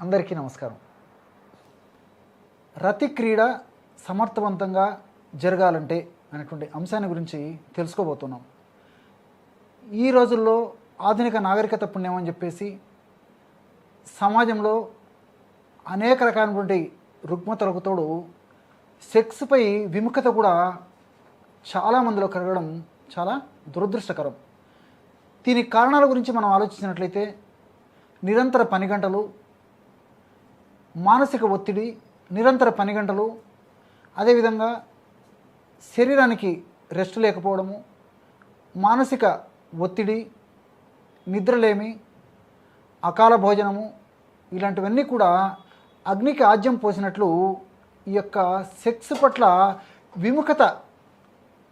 అందరికీ నమస్కారం. రతి క్రీడ సమర్థవంతంగా జరగాలంటే అనేటువంటి అంశాన్ని గురించి తెలుసుకోబోతున్నాం. ఈ రోజుల్లో ఆధునిక నాగరికత పుణ్యం అని చెప్పేసి సమాజంలో అనేక రకాలైనటువంటి రుగ్మతలకు తోడు సెక్స్పై విముఖత కూడా చాలామందిలో కలగడం చాలా దురదృష్టకరం. దీనికి కారణాల గురించి మనం ఆలోచించినట్లయితే నిరంతర పని గంటలు మానసిక ఒత్తిడి నిరంతర పని గంటలు అదేవిధంగా శరీరానికి రెస్ట్ లేకపోవడము మానసిక ఒత్తిడి నిద్రలేమి అకాల భోజనము ఇలాంటివన్నీ కూడా అగ్నికి ఆజ్యం పోసినట్లు ఈ యొక్క సెక్స్ పట్ల విముఖత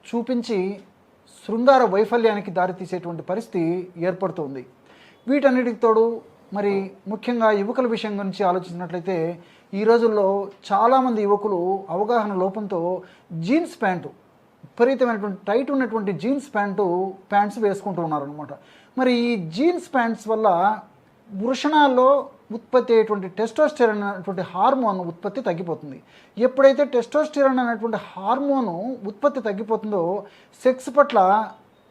చూపించి శృంగార వైఫల్యానికి దారితీసేటువంటి పరిస్థితి ఏర్పడుతుంది. వీటన్నిటికి తోడు మరి ముఖ్యంగా యువకుల విషయం గురించి ఆలోచించినట్లయితే ఈ రోజుల్లో చాలామంది యువకులు అవగాహన లోపంతో జీన్స్ ప్యాంటు విపరీతమైనటువంటి టైట్ ఉన్నటువంటి జీన్స్ ప్యాంటు ప్యాంట్స్ వేసుకుంటూ ఉన్నారనమాట మరి ఈ జీన్స్ ప్యాంట్స్ వల్ల వృషణాల్లో ఉత్పత్తి అయ్యేటువంటి టెస్టోస్టెరాన్ అనేటువంటి హార్మోన్ ఉత్పత్తి తగ్గిపోతుంది. ఎప్పుడైతే టెస్టోస్టెరాన్ అనేటువంటి హార్మోను ఉత్పత్తి తగ్గిపోతుందో సెక్స్ పట్ల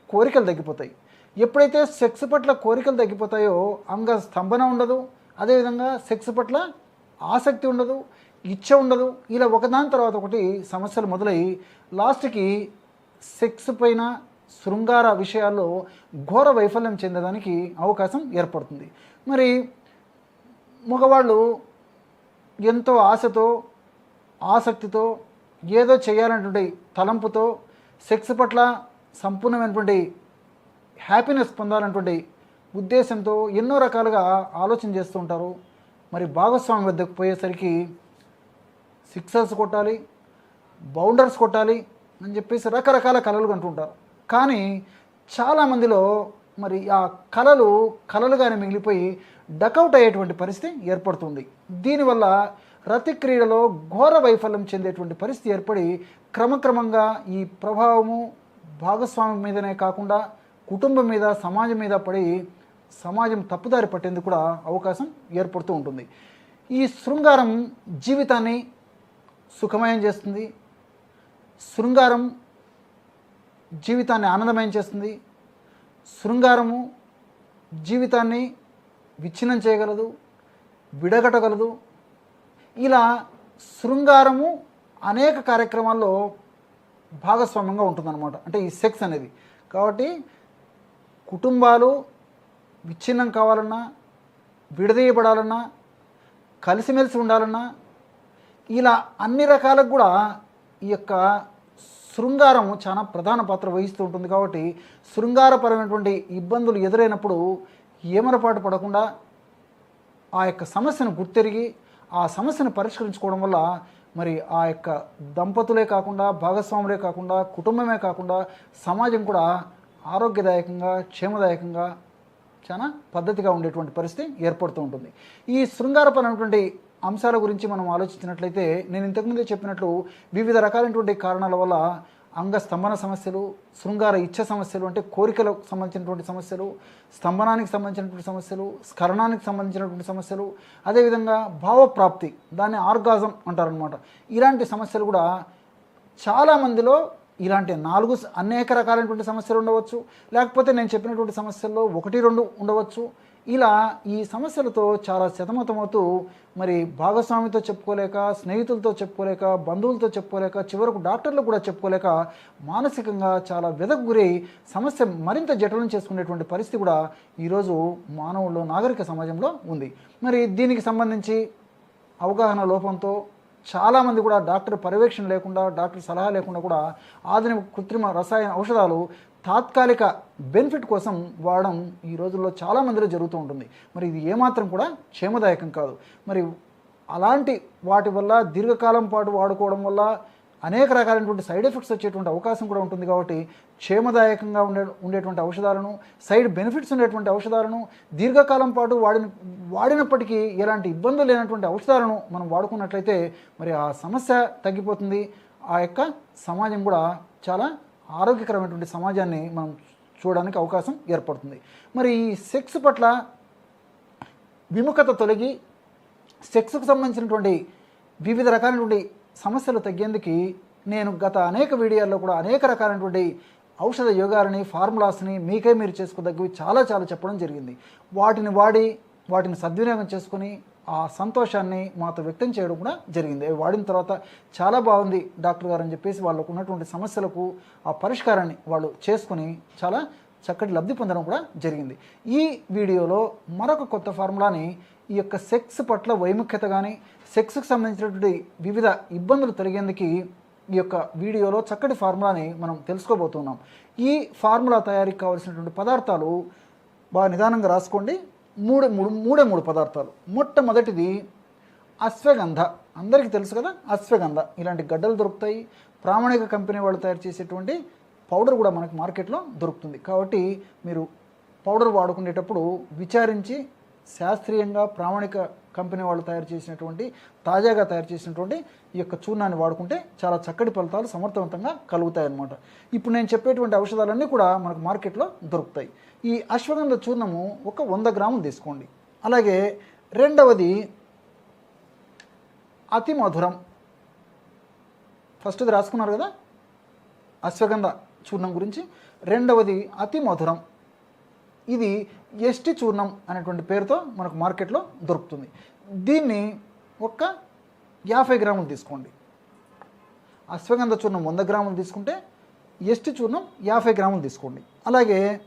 కోరికలు తగ్గిపోతాయి. ఎప్పుడైతే సెక్స్ పట్ల కోరికలు తగ్గిపోతాయో అంగ స్తంభన ఉండదు. అదేవిధంగా సెక్స్ పట్ల ఆసక్తి ఉండదు ఇచ్చ ఉండదు. ఇలా ఒకదాని తర్వాత ఒకటి సమస్యలు మొదలై లాస్ట్కి సెక్స్ పైన శృంగార విషయాల్లో ఘోర వైఫల్యం చెందడానికి అవకాశం ఏర్పడుతుంది. మరి మగవాళ్ళు ఎంతో ఆశతో ఆసక్తితో ఏదో చేయాలనేటువంటి తలంపుతో సెక్స్ పట్ల సంపూర్ణమైనటువంటి హ్యాపీనెస్ పొందాలన్నటువంటి ఉద్దేశంతో ఎన్నో రకాలుగా ఆలోచన చేస్తూ ఉంటారు. మరి భాగస్వామి వద్దకు పోయేసరికి సిక్సర్స్ కొట్టాలి బౌండర్స్ కొట్టాలి అని చెప్పేసి రకరకాల కళలు కంటుంటారు కానీ చాలామందిలో మరి ఆ కళలు కళలుగానే మిగిలిపోయి డకౌట్ అయ్యేటువంటి పరిస్థితి ఏర్పడుతుంది. దీనివల్ల రతి క్రీడలో ఘోర వైఫల్యం చెందేటువంటి పరిస్థితి ఏర్పడి క్రమక్రమంగా ఈ ప్రభావము భాగస్వామి మీదనే కాకుండా కుటుంబం మీద సమాజం మీద పడి సమాజం తప్పుదారి పట్టేందుకు కూడా అవకాశం ఏర్పడుతూ ఉంటుంది. ఈ శృంగారం జీవితాన్ని సుఖమయం చేస్తుంది. శృంగారం జీవితాన్ని ఆనందమయం చేస్తుంది. శృంగారము జీవితాన్ని విచ్ఛిన్నం చేయగలదు విడగటగలదు ఇలా శృంగారము అనేక కార్యక్రమాల్లో భాగస్వామ్యంగా ఉంటుందన్నమాట. అంటే ఈ సెక్స్ అనేది. కాబట్టి కుటుంబాలు విచ్ఛిన్నం కావాలన్నా విడదీయబడాలన్నా కలిసిమెలిసి ఉండాలన్నా ఇలా అన్ని రకాలకు కూడా ఈ యొక్క శృంగారం చాలా ప్రధాన పాత్ర వహిస్తూ ఉంటుంది కాబట్టి శృంగారపరమైనటువంటి ఇబ్బందులు ఎదురైనప్పుడు ఏమరపాటు పడకుండా ఆ యొక్క సమస్యను గుర్తెరిగి ఆ సమస్యను పరిష్కరించుకోవడం వల్ల మరి ఆ యొక్క దంపతులే కాకుండా భాగస్వాములే కాకుండా కుటుంబమే కాకుండా సమాజం కూడా ఆరోగ్యదాయకంగా క్షేమదాయకంగా చాలా పద్ధతిగా ఉండేటువంటి పరిస్థితి ఏర్పడుతూ ఉంటుంది. ఈ శృంగారపరమైనటువంటి అంశాల గురించి మనం ఆలోచించినట్లయితే నేను ఇంతకుముందే చెప్పినట్లు వివిధ రకాలైనటువంటి కారణాల వల్ల అంగ స్తంభన సమస్యలు శృంగార ఇచ్చ సమస్యలు అంటే కోరికలకు సంబంధించినటువంటి సమస్యలు స్తంభనానికి సంబంధించినటువంటి సమస్యలు స్కరణానికి సంబంధించినటువంటి సమస్యలు అదేవిధంగా భావప్రాప్తి దాన్ని ఆర్గాజం అంటారనమాట ఇలాంటి సమస్యలు కూడా చాలామందిలో ఇలాంటి నాలుగు అనేక రకాలైనటువంటి సమస్యలు ఉండవచ్చు. లేకపోతే నేను చెప్పినటువంటి సమస్యల్లో ఒకటి రెండు ఉండవచ్చు. ఇలా ఈ సమస్యలతో చాలా శతమతమవుతూ మరి భాగస్వామితో చెప్పుకోలేక స్నేహితులతో చెప్పుకోలేక బంధువులతో చెప్పుకోలేక చివరకు డాక్టర్లు కూడా చెప్పుకోలేక మానసికంగా చాలా వెదకు గురి సమస్య మరింత జటిలం చేసుకునేటువంటి పరిస్థితి కూడా ఈరోజు మానవుల్లో నాగరిక సమాజంలో ఉంది. మరి దీనికి సంబంధించి అవగాహన లోపంతో చాలామంది కూడా డాక్టర్ పర్యవేక్షణ లేకుండా డాక్టర్ సలహా లేకుండా కూడా ఆధునిక కృత్రిమ రసాయన ఔషధాలు తాత్కాలిక బెనిఫిట్ కోసం వాడడం ఈ రోజుల్లో చాలామందిలో జరుగుతూ ఉంటుంది. మరి ఇది ఏమాత్రం కూడా క్షేమదాయకం కాదు. మరి అలాంటి వాటి వల్ల దీర్ఘకాలం పాటు వాడుకోవడం వల్ల అనేక రకాలైనటువంటి సైడ్ ఎఫెక్ట్స్ వచ్చేటువంటి అవకాశం కూడా ఉంటుంది కాబట్టి క్షేమదాయకంగా ఉండే ఉండేటువంటి ఔషధాలను సైడ్ బెనిఫిట్స్ ఉండేటువంటి ఔషధాలను దీర్ఘకాలం పాటు వాడిన వాడినప్పటికీ ఎలాంటి ఇబ్బందులు లేనటువంటి ఔషధాలను మనం వాడుకున్నట్లయితే మరి ఆ సమస్య తగ్గిపోతుంది. ఆ యొక్క సమాజం కూడా చాలా ఆరోగ్యకరమైనటువంటి సమాజాన్ని మనం చూడడానికి అవకాశం ఏర్పడుతుంది. మరి ఈ సెక్స్ పట్ల విముఖత తొలగి సెక్స్కు సంబంధించినటువంటి వివిధ రకాలైనటువంటి సమస్యలు తగ్గేందుకు నేను గత అనేక వీడియోల్లో కూడా అనేక రకాలైనటువంటి ఔషధ యోగాలని ఫార్ములాస్ని మీకే మీరు చేసుకోదగ్గవి చాలా చాలా చెప్పడం జరిగింది. వాటిని వాడి వాటిని సద్వినియోగం చేసుకుని ఆ సంతోషాన్ని మాతో వ్యక్తం చేయడం కూడా జరిగింది. అవి వాడిన తర్వాత చాలా బాగుంది డాక్టర్ గారు అని చెప్పేసి వాళ్ళకు ఉన్నటువంటి సమస్యలకు ఆ పరిష్కారాన్ని వాళ్ళు చేసుకుని చాలా చక్కటి లబ్ధి పొందడం కూడా జరిగింది. ఈ వీడియోలో మరొక కొత్త ఫార్ములాని ఈ యొక్క సెక్స్ పట్ల వైముఖ్యత కానీ సెక్స్కి సంబంధించినటువంటి వివిధ ఇబ్బందులు తొలగేందుకు ఈ యొక్క వీడియోలో చక్కటి ఫార్ములాని మనం తెలుసుకోబోతున్నాం. ఈ ఫార్ములా తయారీకి కావాల్సినటువంటి పదార్థాలు బాగా నిదానంగా రాసుకోండి. మూడు మూడు మూడే మూడు పదార్థాలు. మొట్టమొదటిది అశ్వగంధ. అందరికీ తెలుసు కదా అశ్వగంధ. ఇలాంటి గడ్డలు దొరుకుతాయి. ప్రామాణిక కంపెనీ వాళ్ళు తయారు చేసేటువంటి పౌడర్ కూడా మనకి మార్కెట్లో దొరుకుతుంది. కాబట్టి మీరు పౌడర్ వాడుకునేటప్పుడు విచారించి శాస్త్రీయంగా ప్రామాణిక కంపెనీ వాళ్ళు తయారు చేసినటువంటి తాజాగా తయారు చేసినటువంటి ఈ యొక్క చూర్ణాన్ని వాడుకుంటే చాలా చక్కటి ఫలితాలు సమర్థవంతంగా కలుగుతాయి అన్నమాట ఇప్పుడు నేను చెప్పేటువంటి ఔషధాలన్నీ కూడా మనకు మార్కెట్లో దొరుకుతాయి. ఈ అశ్వగంధ చూర్ణము ఒక వంద గ్రాములు తీసుకోండి. అలాగే రెండవది అతి మధురం. ఫస్ట్ది రాసుకున్నారు కదా? అశ్వగంధ చూర్ణం గురించి. రెండవది అతి మధురం. ఇది ఎస్టి చూర్ణం అనేటువంటి పేరుతో మనకు మార్కెట్లో దొరుకుతుంది. దీన్ని ఒక యాభై గ్రాములు తీసుకోండి. అశ్వగంధ చూర్ణం వంద గ్రాములు తీసుకుంటే ఎస్టి చూర్ణం యాభై గ్రాములు తీసుకోండి. అలాగే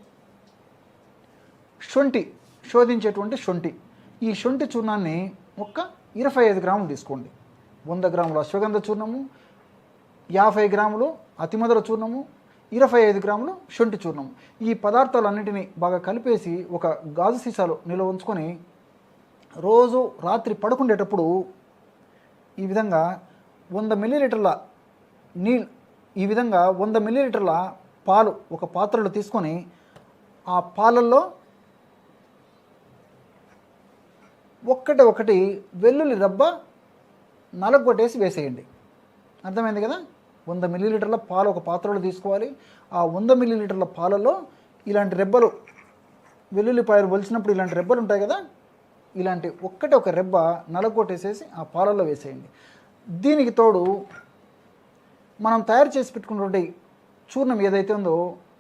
శొంఠి శోధించేటువంటి శొంఠి. ఈ శొంఠి చూర్ణాన్ని ఒక ఇరవై ఐదు గ్రాములు తీసుకోండి. వంద గ్రాములు అశ్వగంధ చూర్ణము యాభై గ్రాములు అతిమధుర చూర్ణము ఇరవై ఐదు గ్రాములు శొంఠి చూర్ణం. ఈ పదార్థాలన్నింటినీ బాగా కలిపేసి ఒక గాజు సీసాలో నిల్వ ఉంచుకొని రోజు రాత్రి పడుకుండేటప్పుడు ఈ విధంగా వంద మిల్లీలీటర్ల నీళ్ళు ఈ విధంగా వంద మిల్లీలీటర్ల పాలు ఒక పాత్రలో తీసుకొని ఆ పాలల్లో ఒక్కటి ఒకటి వెల్లుల్లి రబ్బ నలగొట్టేసి వేసేయండి. అర్థమైంది కదా? వంద మిల్లీలీటర్ల పాలు ఒక పాత్రలో తీసుకోవాలి. ఆ వంద మిల్లీలీటర్ల పాలలో ఇలాంటి రెబ్బలు వెల్లుల్లిపాయలు వలిచినప్పుడు ఇలాంటి రెబ్బలు ఉంటాయి కదా? ఇలాంటి ఒక్కటి ఒక రెబ్బ నలగొట్టేసేసి ఆ పాలల్లో వేసేయండి. దీనికి తోడు మనం తయారు చేసి పెట్టుకున్నటువంటి చూర్ణం ఏదైతే ఉందో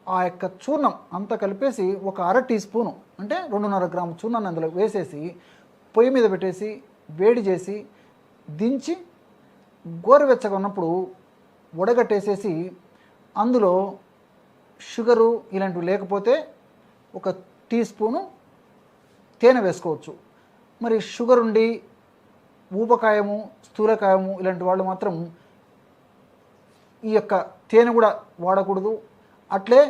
ఆ యొక్క చూర్ణం అంతా కలిపేసి ఒక అర టీ స్పూను అంటే రెండున్నర గ్రాము చూర్ణాన్ని అందులో వేసేసి పొయ్యి మీద పెట్టేసి వేడి చేసి దించి గోరువెచ్చగా ఉన్నప్పుడు వడగట్టేసేసి అందులో షుగరు ఇలాంటివి లేకపోతే ఒక టీ స్పూను తేనె వేసుకోవచ్చు. మరి షుగర్ ఉండి ఊపకాయము స్థూలకాయము ఇలాంటి వాళ్ళు మాత్రం ఈ యొక్క తేనె కూడా వాడకూడదు. అట్లే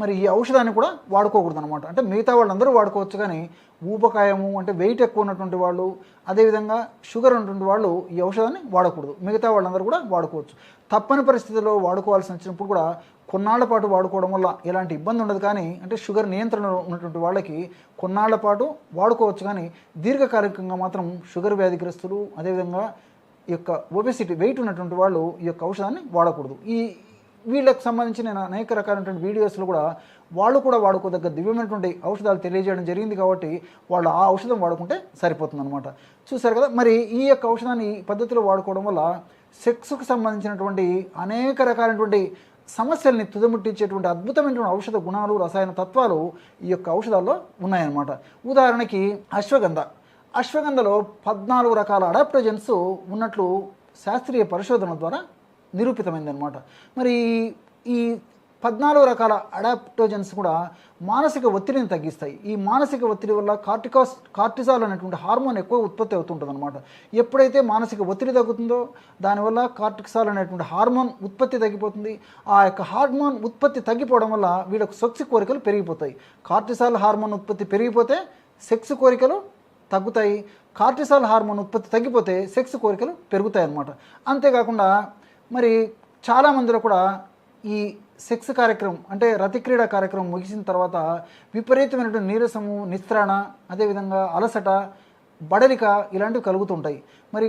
మరి ఈ ఔషధాన్ని కూడా వాడుకోకూడదు అనమాట అంటే మిగతా వాళ్ళందరూ వాడుకోవచ్చు కానీ ఊబకాయము అంటే వెయిట్ ఎక్కువ ఉన్నటువంటి వాళ్ళు అదేవిధంగా షుగర్ ఉన్నటువంటి వాళ్ళు ఈ ఔషధాన్ని వాడకూడదు. మిగతా వాళ్ళందరూ కూడా వాడుకోవచ్చు. తప్పని పరిస్థితుల్లో వాడుకోవాల్సి వచ్చినప్పుడు కూడా కొన్నాళ్ళ పాటు వాడుకోవడం వల్ల ఎలాంటి ఇబ్బంది ఉండదు కానీ అంటే షుగర్ నియంత్రణలో ఉన్నటువంటి వాళ్ళకి కొన్నాళ్ళ పాటు వాడుకోవచ్చు కానీ దీర్ఘకాలికంగా మాత్రం షుగర్ వ్యాధిగ్రస్తులు అదేవిధంగా ఈ యొక్క ఒబెసిటీ వెయిట్ ఉన్నటువంటి వాళ్ళు ఈ యొక్క ఔషధాన్ని వాడకూడదు. ఈ వీళ్ళకి సంబంధించి నేను అనేక రకాలైనటువంటి వీడియోస్లో కూడా వాళ్ళు కూడా వాడుకోదగ్గ దివ్యమైనటువంటి ఔషధాలు తెలియజేయడం జరిగింది కాబట్టి వాళ్ళు ఆ ఔషధం వాడుకుంటే సరిపోతుంది అనమాట చూసారు కదా? మరి ఈ యొక్క ఔషధాన్ని ఈ పద్ధతిలో వాడుకోవడం వల్ల సెక్స్కు సంబంధించినటువంటి అనేక రకాలైనటువంటి సమస్యల్ని తుదముట్టించేటువంటి అద్భుతమైనటువంటి ఔషధ గుణాలు రసాయన తత్వాలు ఈ యొక్క ఔషధాల్లో ఉన్నాయన్నమాట. ఉదాహరణకి అశ్వగంధ. అశ్వగంధలో పద్నాలుగు రకాల అడాప్టోజన్స్ ఉన్నట్లు శాస్త్రీయ పరిశోధన ద్వారా నిరూపితమైందనమాట మరి ఈ పద్నాలుగు రకాల అడాప్టోజన్స్ కూడా మానసిక ఒత్తిడిని తగ్గిస్తాయి. ఈ మానసిక ఒత్తిడి వల్ల కార్టికాస్ కార్టిజాల్ అనేటువంటి హార్మోన్ ఎక్కువ ఉత్పత్తి అవుతుంటుంది అనమాట ఎప్పుడైతే మానసిక ఒత్తిడి తగ్గుతుందో దానివల్ల కార్టిక్సాల్ అనేటువంటి హార్మోన్ ఉత్పత్తి తగ్గిపోతుంది. ఆ యొక్క హార్మోన్ ఉత్పత్తి తగ్గిపోవడం వల్ల వీళ్ళకు సెక్స్ కోరికలు పెరిగిపోతాయి. కార్టిసాల్ హార్మోన్ ఉత్పత్తి పెరిగిపోతే సెక్స్ కోరికలు తగ్గుతాయి. కార్టిసాల్ హార్మోన్ ఉత్పత్తి తగ్గిపోతే సెక్స్ కోరికలు పెరుగుతాయి అన్నమాట అంతేకాకుండా మరి చాలామందిలో కూడా ఈ సెక్స్ కార్యక్రమం అంటే రతిక్రీడ కార్యక్రమం ముగిసిన తర్వాత విపరీతమైనటువంటి నీరసము నిస్త్రాణ అదేవిధంగా అలసట బడలిక ఇలాంటివి కలుగుతుంటాయి. మరి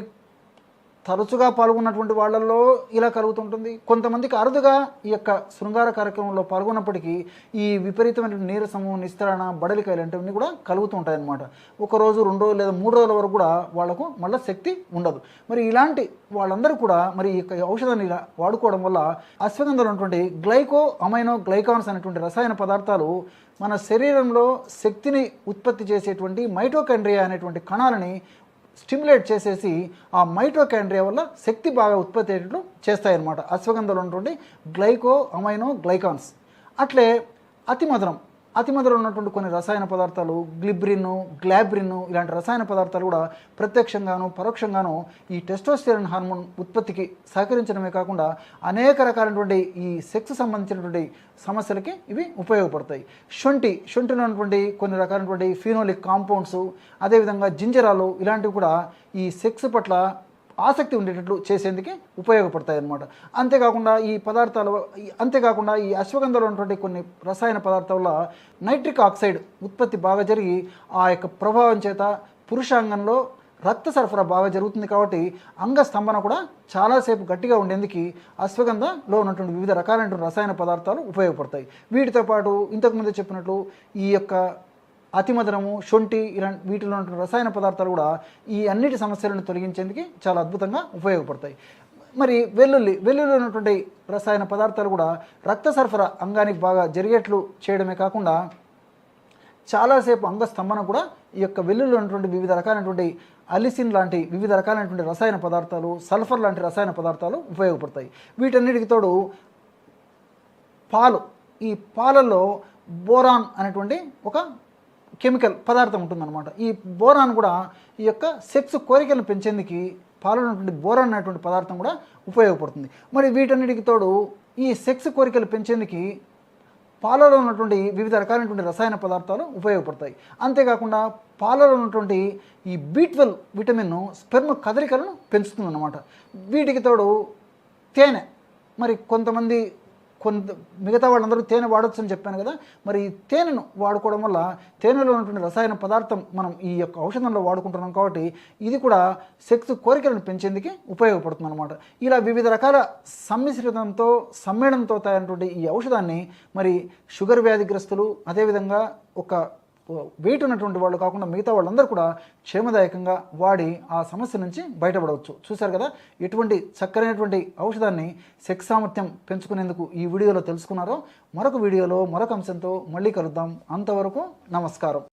తరచుగా పాల్గొన్నటువంటి వాళ్ళల్లో ఇలా కలుగుతుంటుంది. కొంతమందికి అరుదుగా ఈ యొక్క శృంగార కార్యక్రమంలో పాల్గొన్నప్పటికీ ఈ విపరీతమైన నీరసము నిస్తరణ బడలిక ఇలాంటివన్నీ కూడా కలుగుతూ ఉంటాయన్నమాట ఒక రోజు రెండు రోజులు లేదా మూడు రోజుల వరకు కూడా వాళ్ళకు మళ్ళీ శక్తి ఉండదు. మరి ఇలాంటి వాళ్ళందరూ కూడా మరి ఈ యొక్క ఔషధాన్ని ఇలా వాడుకోవడం వల్ల అశ్వగంధలో ఉన్నటువంటి గ్లైకో అమైనో గ్లైకాన్స్ అనేటువంటి రసాయన పదార్థాలు మన శరీరంలో శక్తిని ఉత్పత్తి చేసేటువంటి మైటోకండ్రియా అనేటువంటి కణాలని స్టిమ్యులేట్ చేసేసి ఆ మైటోకాండ్రియా వల్ల శక్తి బాగా ఉత్పత్తి అయ్యేటట్లు చేస్తాయన్నమాట. అశ్వగంధలో ఉన్నటువంటి గ్లైకో అమైనో గ్లైకాన్స్. అట్లే అతి మధురం అతి ఉన్నటువంటి కొన్ని రసాయన పదార్థాలు గ్లిబ్రిన్ గ్లాబ్రిన్ ఇలాంటి రసాయన పదార్థాలు కూడా ప్రత్యక్షంగాను పరోక్షంగాను ఈ టెస్టోస్టెరిన్ హార్మోన్ ఉత్పత్తికి సహకరించడమే కాకుండా అనేక రకాలైనటువంటి ఈ సెక్స్ సంబంధించినటువంటి సమస్యలకి ఇవి ఉపయోగపడతాయి. శొంఠి శొంఠిలో ఉన్నటువంటి కొన్ని రకాలైనటువంటి ఫినోలిక్ కాంపౌండ్స్ అదేవిధంగా జింజరాలు ఇలాంటివి కూడా ఈ సెక్స్ పట్ల ఆసక్తి ఉండేటట్లు చేసేందుకు ఉపయోగపడతాయి అన్నమాట అంతేకాకుండా ఈ పదార్థాలు అంతేకాకుండా ఈ అశ్వగంధలో ఉన్నటువంటి కొన్ని రసాయన పదార్థాల వల్ల నైట్రిక్ ఆక్సైడ్ ఉత్పత్తి బాగా జరిగి ఆ యొక్క ప్రభావం చేత పురుషాంగంలో రక్త సరఫరా బాగా జరుగుతుంది కాబట్టి అంగ స్తంభన కూడా చాలాసేపు గట్టిగా ఉండేందుకు అశ్వగంధలో ఉన్నటువంటి వివిధ రకాలైనటువంటి రసాయన పదార్థాలు ఉపయోగపడతాయి. వీటితో పాటు ఇంతకుముందు చెప్పినట్లు ఈ యొక్క అతిమధురము శొంఠి ఇలాంటి వీటిలో ఉన్నటువంటి రసాయన పదార్థాలు కూడా ఈ అన్నిటి సమస్యలను తొలగించేందుకు చాలా అద్భుతంగా ఉపయోగపడతాయి. మరి వెల్లుల్లి వెల్లుల్లి ఉన్నటువంటి రసాయన పదార్థాలు కూడా రక్త సరఫరా అంగానికి బాగా జరిగేట్లు చేయడమే కాకుండా చాలాసేపు అంగ స్తంభన కూడా ఈ యొక్క వెల్లుల్లో ఉన్నటువంటి వివిధ రకాలైనటువంటి అలిసిన్ లాంటి వివిధ రకాలైనటువంటి రసాయన పదార్థాలు సల్ఫర్ లాంటి రసాయన పదార్థాలు ఉపయోగపడతాయి. వీటన్నిటికి తోడు పాలు. ఈ పాలల్లో బోరాన్ అనేటువంటి ఒక కెమికల్ పదార్థం ఉంటుందన్నమాట. ఈ బోరాన్ కూడా ఈ యొక్క సెక్స్ కోరికలను పెంచేందుకు పాలలో ఉన్నటువంటి బోరాన్ అనేటువంటి పదార్థం కూడా ఉపయోగపడుతుంది. మరి వీటన్నిటికి తోడు ఈ సెక్స్ కోరికలు పెంచేందుకు పాలలో ఉన్నటువంటి వివిధ రకాలైనటువంటి రసాయన పదార్థాలు ఉపయోగపడతాయి. అంతేకాకుండా పాలలో ఉన్నటువంటి ఈ బీట్వెల్ విటమిన్ స్పెర్మ్ కదలికలను పెంచుతుందన్నమాట. వీటికి తోడు తేనె మరి కొంతమంది కొంత మిగతా వాళ్ళందరూ తేనె వాడొచ్చు అని చెప్పాను కదా మరి ఈ తేనెను వాడుకోవడం వల్ల తేనెలో ఉన్నటువంటి రసాయన పదార్థం మనం ఈ యొక్క ఔషధంలో వాడుకుంటున్నాం కాబట్టి ఇది కూడా శక్తి కోరికలను పెంచేందుకు ఉపయోగపడుతుంది అనమాట ఇలా వివిధ రకాల సమ్మిశ్రితంతో సమ్మేళనంతో తయారైనటువంటి ఈ ఔషధాన్ని మరి షుగర్ వ్యాధిగ్రస్తులు అదేవిధంగా ఒక వెయిట్ ఉన్నటువంటి వాళ్ళు కాకుండా మిగతా వాళ్ళందరూ కూడా క్షేమదాయకంగా వాడి ఆ సమస్య నుంచి బయటపడవచ్చు. చూశారు కదా? ఎటువంటి చక్కనైనటువంటి ఔషధాన్ని సెక్స్ సామర్థ్యం పెంచుకునేందుకు ఈ వీడియోలో తెలుసుకున్నారో మరొక వీడియోలో మరొక అంశంతో మళ్ళీ కలుద్దాం. అంతవరకు నమస్కారం.